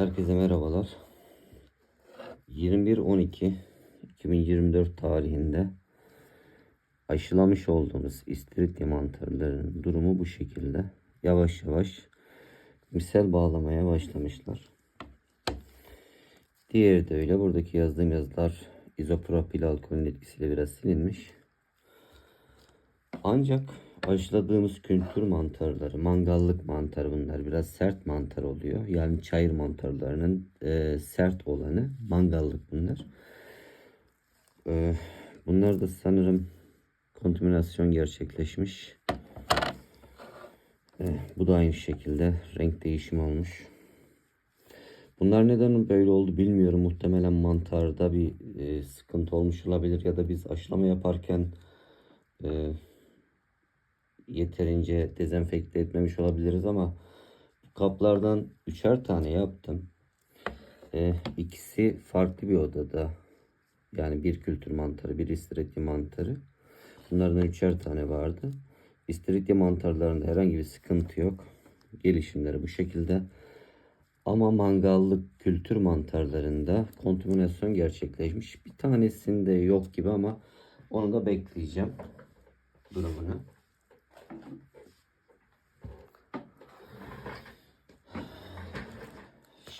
Herkese merhabalar. 21-12-2024 tarihinde aşılamış olduğumuz istiridye mantarlarının durumu bu şekilde. Yavaş yavaş misal bağlamaya başlamışlar. Diğeri de öyle. Buradaki yazdığım yazılar izopropil alkolün etkisiyle biraz silinmiş. Ancak aşıladığımız kültür mantarları, mangallık mantar bunlar biraz sert mantar oluyor. Yani çayır mantarlarının e, sert olanı mangallık bunlar. E, bunlar da sanırım kontaminasyon gerçekleşmiş. E, bu da aynı şekilde renk değişimi olmuş. Bunlar neden böyle oldu bilmiyorum. Muhtemelen mantarda bir e, sıkıntı olmuş olabilir ya da biz aşılama yaparken e, yeterince dezenfekte etmemiş olabiliriz ama bu kaplardan üçer tane yaptım. E, ikisi farklı bir odada. Yani bir kültür mantarı, bir istiridye mantarı. Bunlardan üçer tane vardı. İstiridye mantarlarında herhangi bir sıkıntı yok. Gelişimleri bu şekilde. Ama mangallık kültür mantarlarında kontaminasyon gerçekleşmiş. Bir tanesinde yok gibi ama onu da bekleyeceğim durumunu.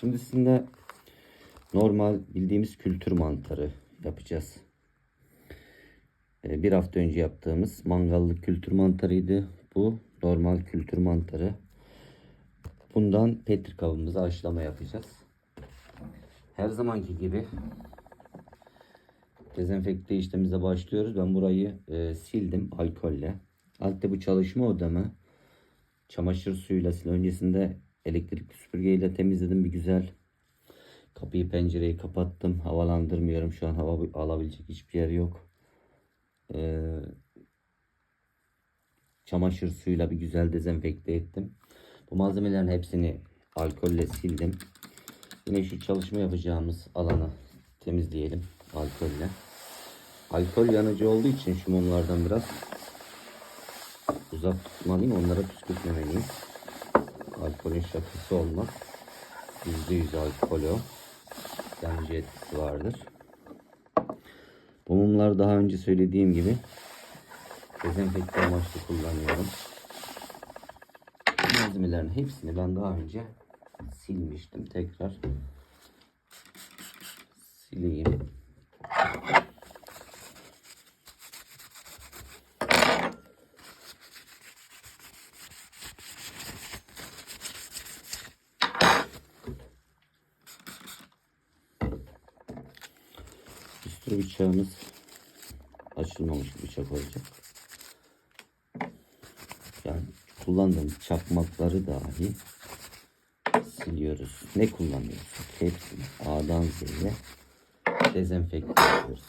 Şimdi sizinle normal bildiğimiz kültür mantarı yapacağız. Ee, Bir hafta önce yaptığımız mangallık kültür mantarıydı. Bu normal kültür mantarı. Bundan petri kabımıza haşlama yapacağız. Her zamanki gibi dezenfekte işlemimize başlıyoruz. Ben burayı e, sildim alkolle. Altta bu çalışma odamı çamaşır suyuyla sil. Öncesinde elektrikli süpürgeyle temizledim bir güzel. Kapıyı pencereyi kapattım. Havalandırmıyorum. Şu an hava alabilecek hiçbir yer yok. Ee, çamaşır suyuyla bir güzel dezenfekte ettim. Bu malzemelerin hepsini alkolle sildim. Yine şu çalışma yapacağımız alanı temizleyelim alkolle. Alkol yanıcı olduğu için şu mumlardan biraz uzak tutmalıyım. Onlara püskürtmemeliyim. Alkolün şakası olmaz. %100 alkol o. Yanıcı etkisi vardır. Bu mumlar daha önce söylediğim gibi dezenfekte amaçlı kullanıyorum. Malzemelerin hepsini ben daha önce silmiştim. Tekrar sileyim. Üstü bıçağımız açılmamış bıçak olacak. Yani kullandığımız çakmakları dahi siliyoruz. Ne kullanıyorsak hepsini A'dan Z'ye dezenfekte ediyoruz.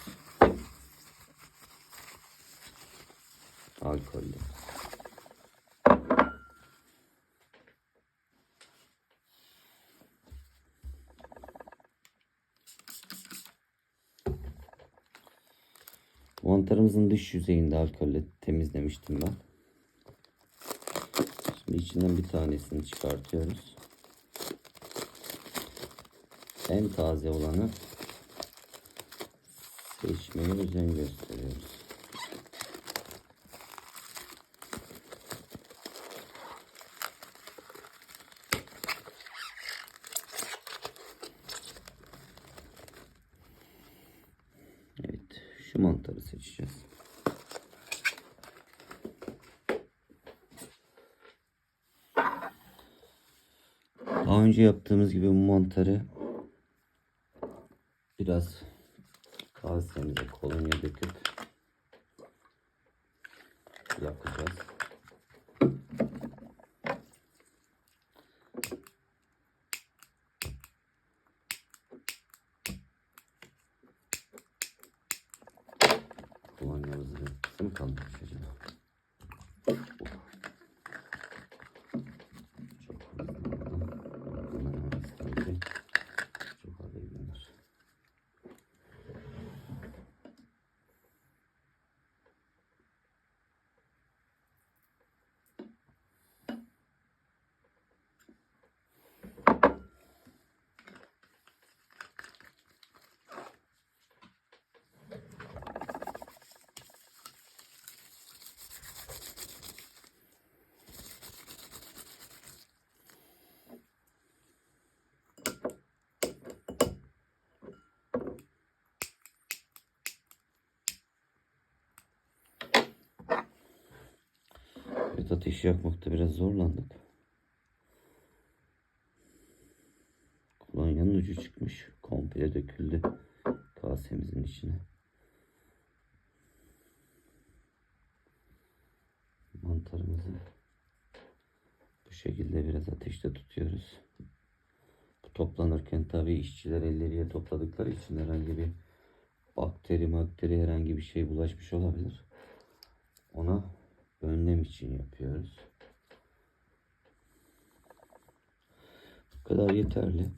Alkolle. Mantarımızın dış yüzeyinde alkolle temizlemiştim ben. Şimdi içinden bir tanesini çıkartıyoruz. En taze olanı seçmeye özen gösteriyoruz. Evet, şu mantarı seçeceğiz. Daha önce yaptığımız gibi bu mantarı biraz kasemize kolonya döküp yapacağız. Evet ateşi yakmakta biraz zorlandık. Kolonyanın ucu çıkmış. Komple döküldü kasemizin içine. Mantarımızı bu şekilde biraz ateşte tutuyoruz. Bu toplanırken tabii işçiler elleriyle topladıkları için herhangi bir bakteri bakteri herhangi bir şey bulaşmış olabilir. Ona önlem için yapıyoruz. Bu kadar yeterli.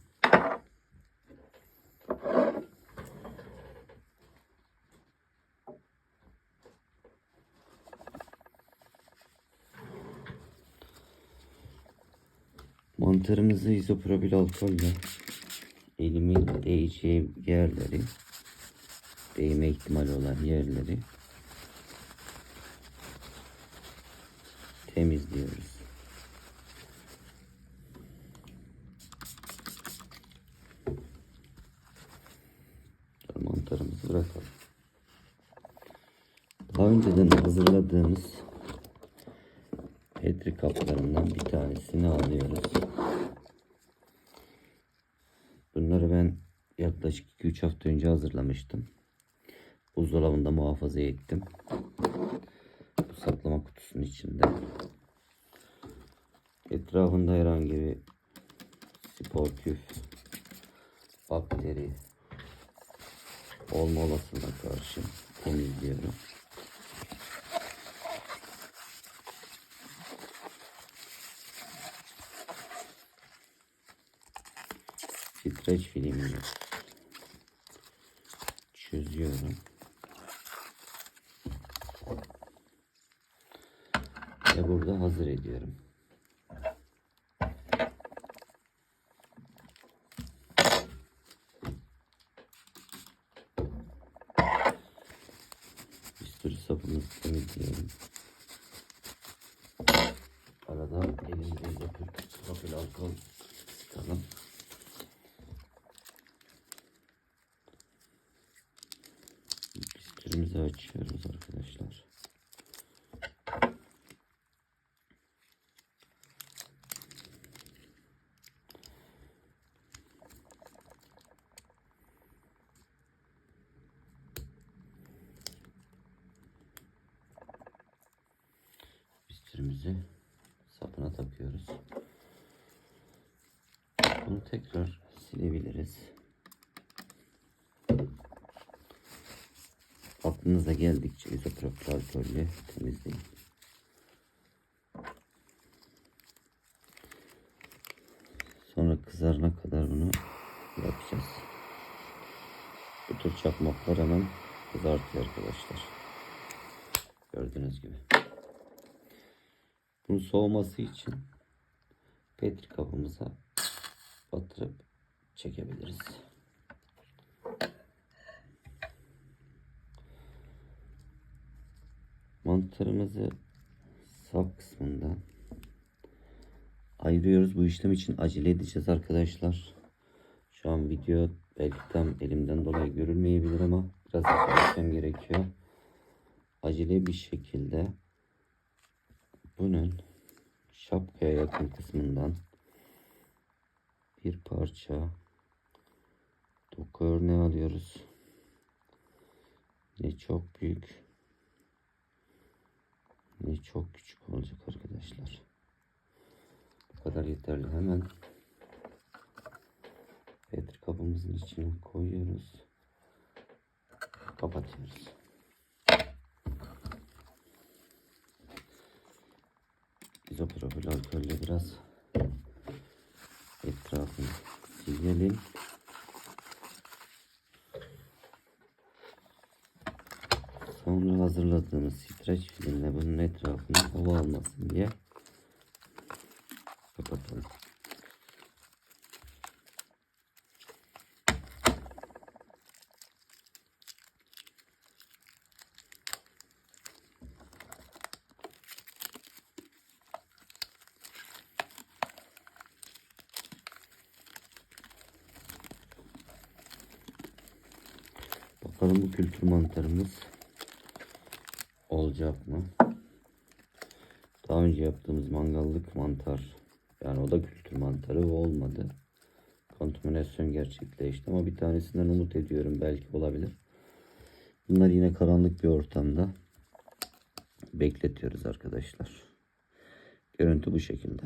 Mantarımızı izopropil alkolle elimin değeceği yerleri değme ihtimali olan yerleri temizliyoruz. Mantarımızı bırakalım. Daha önceden hazırladığımız petri kaplarından bir tanesini alıyoruz. Bunları ben yaklaşık 2-3 hafta önce hazırlamıştım. Buzdolabında muhafaza ettim. Saklama kutusunun içinde. Etrafında herhangi bir spor küf, bakteri olma olasılığına karşı temizliyorum. Streç filmini çözüyorum. Ve burada hazır ediyorum. Bir sürü sapımızı temizleyelim. Arada elimizde izopür, profil alkol sıkalım. Pistürümüzü açıyoruz arkadaşlar. Pistürümüzü sapına takıyoruz. Bunu tekrar silebiliriz. Aklınıza geldikçe izopropil alkolle temizleyin. Sonra kızarana kadar bunu yapacağız. Bu tür çakmaklar hemen kızartıyor arkadaşlar. Gördüğünüz gibi. Bunun soğuması için petri kabımıza batırıp çekebiliriz. Mantarımızı sap kısmından ayırıyoruz. Bu işlem için acele edeceğiz arkadaşlar. Şu an video belki tam elimden dolayı görülmeyebilir ama biraz etmem gerekiyor. Acele bir şekilde bunun şapkaya yakın kısmından bir parça doku örneği alıyoruz. Ne çok büyük ne çok küçük olacak arkadaşlar. Bu kadar yeterli. Hemen petri kabımızın içine koyuyoruz. Kapatıyoruz. İzopropil alkolle biraz etrafını silelim. Sonra hazırladığımız streç filmle bunun etrafını hava almasın diye kapatalım. Bakalım bu kültür mantarımız olacak mı? Daha önce yaptığımız mangallık mantar. Yani o da kültür mantarı o olmadı. Kontaminasyon gerçekleşti ama bir tanesinden umut ediyorum belki olabilir. Bunlar yine karanlık bir ortamda bekletiyoruz arkadaşlar. Görüntü bu şekilde.